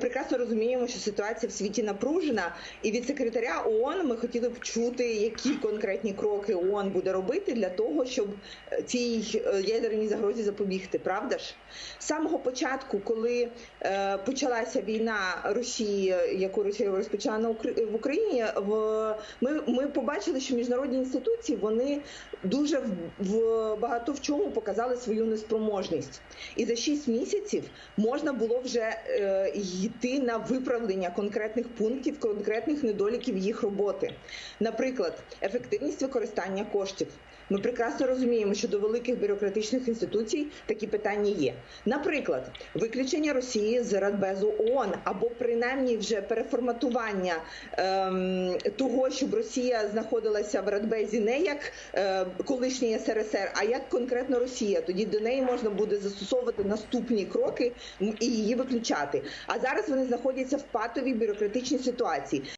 Прекрасно розуміємо, що ситуація в світі напружена, і від секретаря ООН ми хотіли б чути, які конкретні кроки ООН буде робити для того, щоб е, цій е, ядерній загрозі запобігти. Правда ж, з самого початку, коли е, почалася війна Росії, яку Росія розпочала на Укра- в Україні, в ми, ми побачили, що міжнародні інституції вони дуже в, в багато в чому показали свою неспроможність, і за 6 місяців можна було вже е, йти на виправлення конкретних пунктів, конкретних недоліків їх роботи. Наприклад, ефективність використання коштів. Ми прекрасно розуміємо, що до великих бюрократичних інституцій такі питання є. Наприклад, виключення Росії з Радбезу ООН або принаймні вже переформатування ем, того, щоб Росія знаходилася в Радбезі не як е, колишній СРСР, а як конкретно Росія. Тоді до неї можна буде застосовувати наступні кроки і її виключати. А зараз вони знаходяться в патовій бюрократичній ситуації.